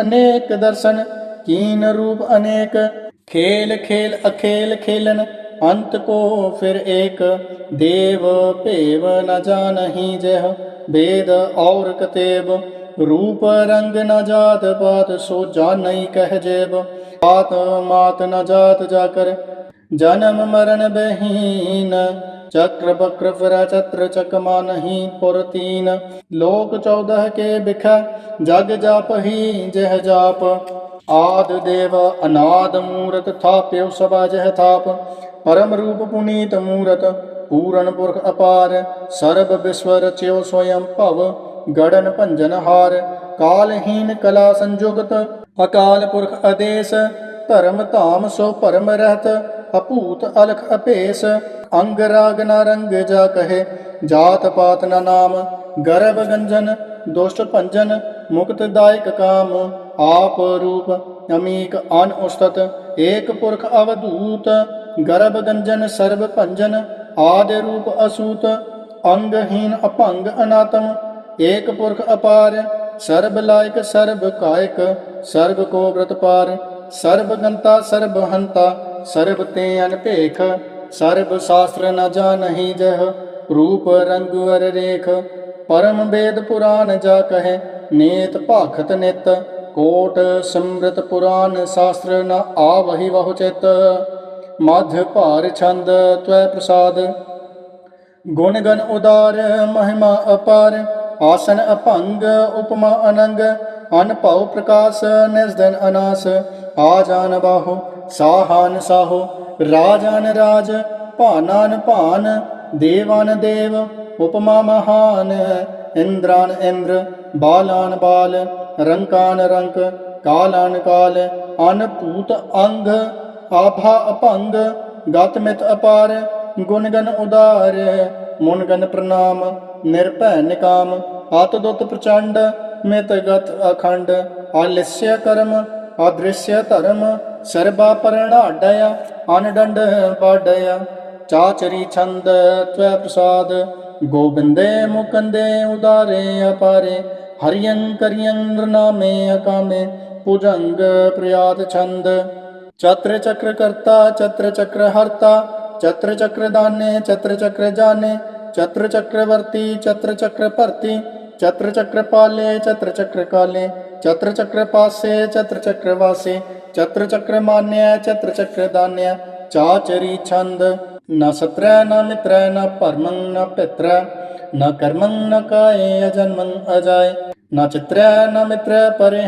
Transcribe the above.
ਅਨੇਕ ਦਰਸ਼ਨ, ਕੀਨ ਰੂਪ ਅਨੇਕ। ਖੇਲ ਖੇਲ, ਅਖੇਲ, ਖੇਲਨ, ਅੰਤ ਕੋ ਫਿਰ ਏਕ। ਦੇਵ, ਭੇਵ ਨ ਜਾਣਹੀ ਜਹ, ਵੇਦ, ਔਰ ਕਤੇਬ। ਰੂਪ ਰੰਗ ਨ ਜਾਤ ਪਾਤ, ਸੋ ਜਾਣਈ ਕਹਿ ਜੇਬ। ਆਤ ਮਾਤ ਨ ਜਾਤ ਜਾ ਕਰ, ਜਨਮ ਮਰਨ ਬਹੀਨ। ਚਕਰ, ਬਕਰ, ਫਿਰੈ ਚਤਰ ਚਕਮਾ ਨਹੀਂ ਪੁਰ ਤੀਨ। ਲੋਕ 14 ਕੇ ਬਿਖੈ ਜਗ ਜਾਪਹੀ ਜਹ ਜਾਪ। ਆਦ ਦੇਵ ਅਨਾਦ ਮੂਰਤ ਥਾਪਿਓ ਸਭਾ ਜਹ ਥਾਪ। ਪਰਮ ਰੂਪ ਪੁਨੀਤ ਮੂਰਤ ਪੂਰਨ ਪੁਰਖ ਅਪਾਰ। ਸਰਬ ਵਿਸਵ ਰਚਿਓ ਸੋਇਮ ਭਵ, ਗੜਨ ਭੰਜਨ ਹਾਰ। ਕਾਲਹੀਨ ਕਲਾ ਸੰਯੁਗਤ ਅਕਾਲ ਪੁਰਖ ਅਦੇਸ਼। ਧਰਮ ਧਾਮ ਸੋ ਭਰਮ ਰਹਿਤ, ਅਭੂਤ ਅਲਖ ਅਪੇਸ਼ ਅੰਗ ਰਾਗ ਨ ਰੰਗ ਜਾ ਕਹੇ, ਜਾਤ ਪਾਤ ਨ ਨਾਮ। ਗਰਭ ਗੰਜਨ ਦੁਸ਼ਟ ਭੰਜਨ ਮੁਕਤ ਦਾਇਕ ਕਾਮ, ਆਪ ਰੂਪ ਅਮੀਕ ਅਨ ਉਸਤਤ ਏਕ ਪੁਰਖ ਅਵਧੂਤ, ਗਰਭ ਗੰਜਨ ਸਰਬ ਭੰਜਨ, ਆਦ ਰੂਪ ਅਸੂਤ, ਅੰਗਹੀਨ ਅਭੰਗ ਅਨਾਤਮ, ਏਕ ਪੁਰਖ ਅਪਾਰ, ਸਰਬ ਲਾਇਕ ਸਰਬ ਕਾਇਕ, ਸਰਬ ਕੋ ਬ੍ਰਤ ਪਾਰ, ਸਰਬ ਗੰਤਾ ਸਰਬ ਹੰਤਾ, ਸਰਬ ਤੇ ਅਨਭੇਖ ਸਰਬ ਸ਼ਾਸਤਰ ਨ ਜਾਣਹੀ ਜਹ, ਰੂਪ ਰੰਗ ਅਰ ਰੇਖ ਪਰਮ ਵੇਦ ਪੁਰਾਨ ਜਾ ਕਹੇ, ਨੇਤ ਭਾਖਤ ਨਿਤ, ਕੋਟ ਸਮ੍ਰਿਤ ਪੁਰਾਨ ਸ਼ਾਸਤਰ ਨ ਆਵਹੀ ਬਹੁ ਚਿਤ। ਮਧ ਭਾਰ ਛੰਦ ਤਵੈ ਪ੍ਰਸਾਦ ਗੁਣ ਗਨ ਉਦਾਰ ਮਹਿਮਾ ਅਪਾਰ, ਆਸਨ ਅਭੰਗ ਉਪਮਾ ਅਨੰਗ ਅਨ ਪ੍ਰਕਾਸ਼ ਨਿਸਦਨ ਅਨਾਸ। ਆ ਜਾਨ ਬਾਹੋ, ਸਾਹਾਨ ਸਾਹੋ ਰਾਜਾਨ ਰਾਜ ਭਾਨਾਨ ਭਾਨ, ਦੇਵਾਨ ਦੇਵ, ਉਪਮਾ ਮਹਾਨ, ਇੰਦਰਾਨ ਇੰਦਰ, ਬਾਲਾਨ ਬਾਲ, ਰੰਕਾਨ ਰੰਕ, ਕਾਲਾਨ ਕਾਲ ਅਨ ਭੂਤ ਅੰਗ, ਆਭਾ ਅਪੰਗ ਗਤ ਮਿਤ ਅਪਾਰ, ਗੁਣਗਨ ਉਦਾਰ ਮੁਨ ਪ੍ਰਣਾਮ, ਨਿਰਭੈ ਨਿਕਾਮ ਆਤ ਦੁਤ ਪ੍ਰਚੰਡ ਮਿਤ ਗਤ ਅਖੰਡ, ਆਲਿਸਯ ਕਰਮ ਆਦ੍ਰਿਸ਼ਯ ਧਰਮ, ਸਰਬਾ ਪਰਣਾਡਯ ਅਨਡੰਡ ਬਾਡਯ। ਚਾਚਰੀ ਛੰਦ ਤਵੈ ਪ੍ਰਸਾਦ ਗੋਬਿੰਦੇ ਮੁਕੰਦੇ ਉਦਾਰੇ ਅਪਾਰੇ ਹਰਿਯੰ ਕਰਿਯੰ ਨ੍ਰਨਾਮੇ ਅਕਾਮੇ ਭੁਜੰਗ ਪ੍ਰਿਆਤ ਛੰਦ ਚਤਰ ਚਕਰ ਕਰਤਾ ਚਤਰ ਚਕਰ ਹਰਤਾ ਚਤਰ ਚਕਰ ਦਾਨੇ ਚਤਰ ਚਕਰ ਜਾਣੇ ਚਤਰ ਚਕਰਵਰਤੀ ਚਤਰ ਚਕਰ ਭਰਤੀ ਚਤਰ ਚਕਰ ਪਾਲੇ ਚਤਰ ਚਕਰ ਕਾਲੇ ਚਤਰ ਚਕਰ ਪਾਸੇ ਚਤਰ ਚਕਰ ਵਾਸੇ ਚਤਰ ਚਕਰ ਮਾਨਿਆ ਚਤਰ ਚਕਰ ਦਾਨਿਆ ਚਾਚਰੀ ਛੰਦ ਨ ਸਤਰੈ, ਨ ਮਿਤਰੈ ਨ ਪਰਮੰ ਨ ਪਿਤਰੈ ਨ ਕਰਮੰ, ਨ ਕਾਏ, ਅਜਨਮੰ ਅਜਾਏ। ਨ ਚਿਤਰੈ, ਨ ਮਿਤਰੈ ਪਰਿ